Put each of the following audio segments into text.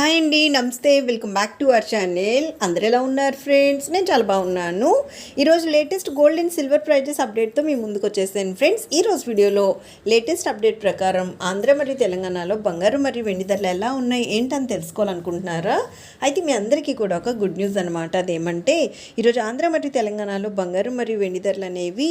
Hi అండి నమస్తే welcome back to our channel. అందరు ఎలా ఉన్నారు ఫ్రెండ్స్? నేను చాలా బాగున్నాను. ఈరోజు latest gold and silver prices అప్డేట్తో మీ ముందుకు వచ్చేసాను ఫ్రెండ్స్. ఈరోజు వీడియోలో లేటెస్ట్ అప్డేట్ ప్రకారం ఆంధ్ర మరియు తెలంగాణలో బంగారు మరియు వెండి ధరలు ఎలా ఉన్నాయి ఏంటని తెలుసుకోవాలనుకుంటున్నారా? అయితే మీ అందరికీ కూడా ఒక గుడ్ న్యూస్ అనమాట అదేమంటే ఈరోజు ఆంధ్ర మరియు తెలంగాణలో బంగారు మరియు వెండి ధరలు అనేవి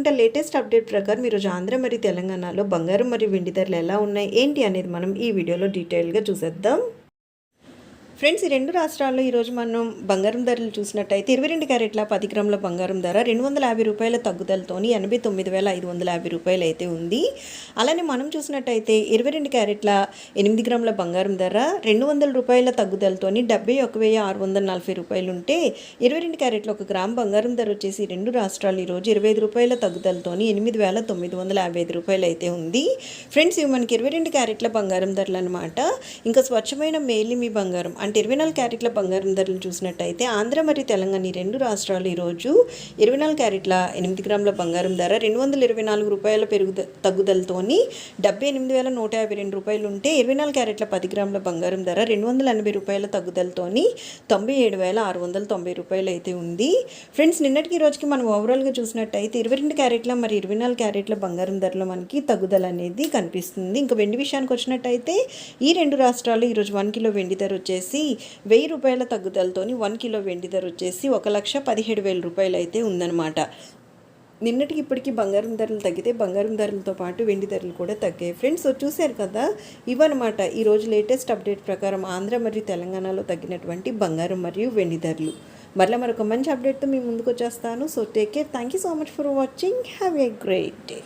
లేటెస్ట్ అప్డేట్ ప్రకారం ఈరోజు ఆంధ్ర మరియు తెలంగాణలో బంగారం మరియు వెండి ధరలు ఎలా ఉన్నాయి? ఏంటి అనేది మనం ఈ వీడియోలో డీటెయిల్గా చూసేద్దాం. ఫ్రెండ్స్ ఈ రెండు రాష్ట్రాల్లో ఈరోజు మనం బంగారం ధరలు చూసినట్టయితే ఇరవై రెండు క్యారెట్ల పది గ్రాముల బంగారం ధర రెండు వందల యాభై రూపాయల తగ్గుదలతోని ఎనభై తొమ్మిది వేల ఐదు వందల యాభై రూపాయలు అయితే ఉంది. అలానే మనం చూసినట్టయితే ఇరవై రెండు క్యారెట్ల ఎనిమిది గ్రాముల బంగారం ధర రెండు వందల రూపాయల తగ్గుదలతోని డెబ్బై ఒక వెయ్యి ఆరు వందల నలభై రూపాయలు ఉంటే ఇరవై రెండు క్యారెట్ల ఒక గ్రామ్ బంగారం ధర వచ్చేసి రెండు రాష్ట్రాలు ఈరోజు ఇరవై ఐదు రూపాయల తగ్గుదలతోని ఎనిమిది వేల తొమ్మిది వందల యాభై ఐదు రూపాయలు అయితే ఉంది. ఫ్రెండ్స్ ఇవి మనకి ఇరవై రెండు క్యారెట్ల బంగారం ధరలు అనమాట ఇంకా స్వచ్ఛమైన మేలి మీ బంగారం. అంటే ఇరవై నాలుగు క్యారెట్ల బంగారం ధరలు చూసినట్టయితే ఆంధ్ర మరియు తెలంగాణ ఈ రెండు రాష్ట్రాలు ఈరోజు ఇరవై నాలుగు క్యారెట్ల ఎనిమిది గ్రాముల బంగారం ధర రెండు వందల ఇరవై నాలుగు రూపాయల పెరుగు తగ్గుదలతోని డెబ్బై ఎనిమిది వేల నూట యాభై రెండు రూపాయలు ఉంటే ఇరవై నాలుగు క్యారెట్ల పది గ్రాముల బంగారం ధర రెండు వందల ఎనభై రూపాయల తగ్గుదలతోని తొంభై ఏడు వేల ఆరు వందల తొంభై రూపాయలు అయితే ఉంది. ఫ్రెండ్స్ నిన్నటికి ఈ రోజుకి మనం ఓవరాల్గా చూసినట్టయితే ఇరవై రెండు క్యారెట్ల మరి ఇరవై నాలుగు క్యారెట్ల బంగారం ధరలో మనకి తగ్గుదల అనేది కనిపిస్తుంది. ఇంకా వెండి విషయానికి వచ్చినట్టయితే ఈ రెండు రాష్ట్రాలు ఈరోజు వన్ కిలో వెండి ధర వచ్చేసి వెయ్యి రూపాయల తగ్గుదలతోని వన్ కిలో వెండి ధర వచ్చేసి ఒక లక్ష పదిహేడు వేల రూపాయలు అయితే ఉందన్నమాట. నిన్నటికి ఇప్పటికీ బంగారం ధరలు తగ్గితే బంగారం ధరలతో పాటు వెండి ధరలు కూడా తగ్గాయి. ఫ్రెండ్స్ చూశారు కదా ఇవన్నమాట ఈరోజు లేటెస్ట్ అప్డేట్ ప్రకారం ఆంధ్ర మరియు తెలంగాణలో తగ్గినటువంటి బంగారం మరియు వెండి ధరలు. మరలా మరొక మంచి అప్డేట్తో మీ ముందుకు వచ్చేస్తాను. So take care. Thank you so much for watching. Have a great day.